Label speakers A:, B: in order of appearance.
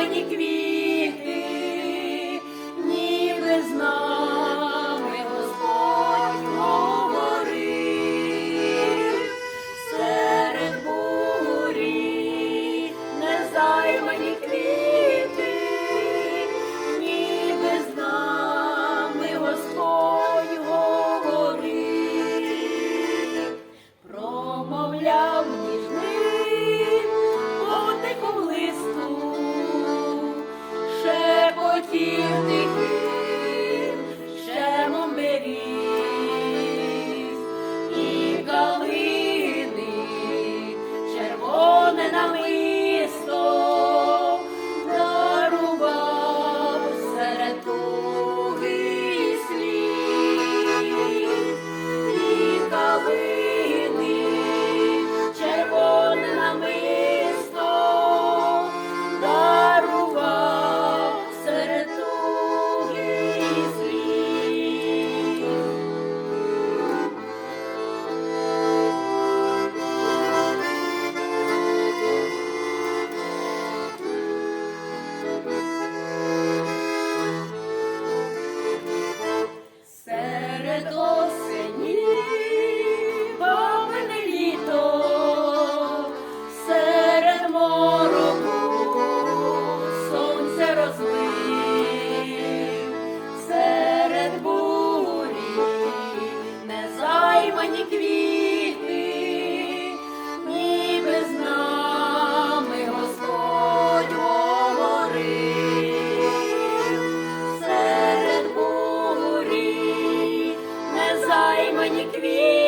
A: червоні ніби з нами Господь говорив, серед бурі квіти, ніби з нами Господь говорив, промовляв. зелені квіти, ніби з нами Господь говорив. серед бурі, незаймані квіти.